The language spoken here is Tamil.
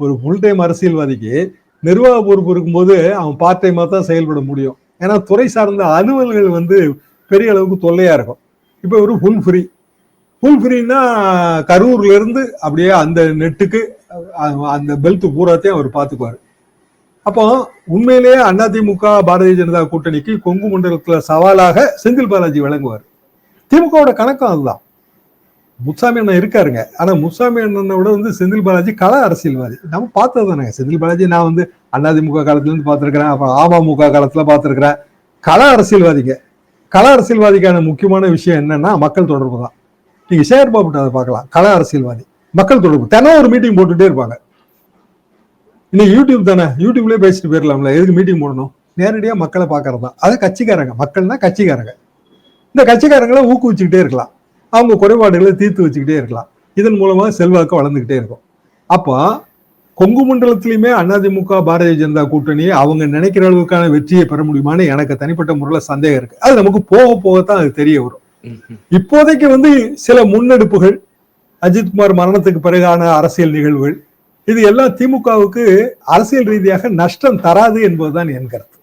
ஒரு ஃபுல் டைம் அரசியல்வாதிக்கு நிர்வாக பொறுப்பு இருக்கும்போது அவன் பார்ட் டைமாக தான் செயல்பட முடியும். ஏன்னா துறை சார்ந்த அலுவல்கள் வந்து பெரிய அளவுக்கு தொல்லையாக இருக்கும். இப்போ ஒரு ஃபுல் ஃப்ரீ ஃபுல் ஃப்ரீன்னா கரூர்லேருந்து அப்படியே அந்த நெட்டுக்கு அந்த பெல்த் பூராத்தையும் அவர் பார்த்துக்குவார் அப்போ உண்மையிலேயே அதிமுக பாரதிய ஜனதா கூட்டணிக்கு கொங்கு மண்டலத்தில் சவாலாக செந்தில் பாலாஜி விளங்குவார். திமுகவோட கணக்கம் அதுதான். முசாமி அண்ணன் இருக்காருங்க. ஆனா முசாமி அண்ணனை விட வந்து செந்தில் பாலாஜி கள அரசியல்வாதி. நம்ம பார்த்தது தானே செந்தில் பாலாஜி நான் வந்து அதிமுக காலத்துல இருந்து பார்த்திருக்கிறேன். அப்புறம் அமமுக காலத்துல பார்த்திருக்கிறேன். கள அரசியல்வாதிங்க. கள அரசியல்வாதிக்கான முக்கியமான விஷயம் என்னன்னா மக்கள் தொடர்பு தான். நீங்க சேகர் பாபுட்ட அதை பார்க்கலாம். கள அரசியல்வாதி. மக்கள் தொடர்பு. தினம் ஒரு மீட்டிங் போட்டுட்டே இருப்பாங்க. இன்னைக்கு யூடியூப் தானே? யூடியூப்லயே பேசிட்டு போயிடலாம்ல எதுக்கு மீட்டிங் போடணும்? நேரடியாக மக்களை பார்க்கறது தான். அது கட்சிக்காரங்க. மக்கள்னா கட்சிக்காரங்க. இந்த கட்சிக்காரங்களை ஊக்குவிச்சுக்கிட்டே இருக்கலாம். அவங்க குறைபாடுகளை தீர்த்து வச்சுக்கிட்டே இருக்கலாம். இதன் மூலமா செல்வாக்கு வளர்ந்துக்கிட்டே இருக்கும். அப்போ கொங்கு மண்டலத்திலுமே அதிமுக பாரதிய ஜனதா கூட்டணி அவங்க நினைக்கிற அளவுக்கான வெற்றியை பெற முடியுமான்னு எனக்கு தனிப்பட்ட முறையில் சந்தேகம் இருக்கு. அது நமக்கு போக போகத்தான் அது தெரிய வரும். இப்போதைக்கு வந்து சில முன்னெடுப்புகள் அஜித்குமார் மரணத்துக்கு பிறகான அரசியல் நிகழ்வுகள் இது எல்லாம் திமுகவுக்கு அரசியல் ரீதியாக நஷ்டம் தராது என்பதுதான் என் கருத்து.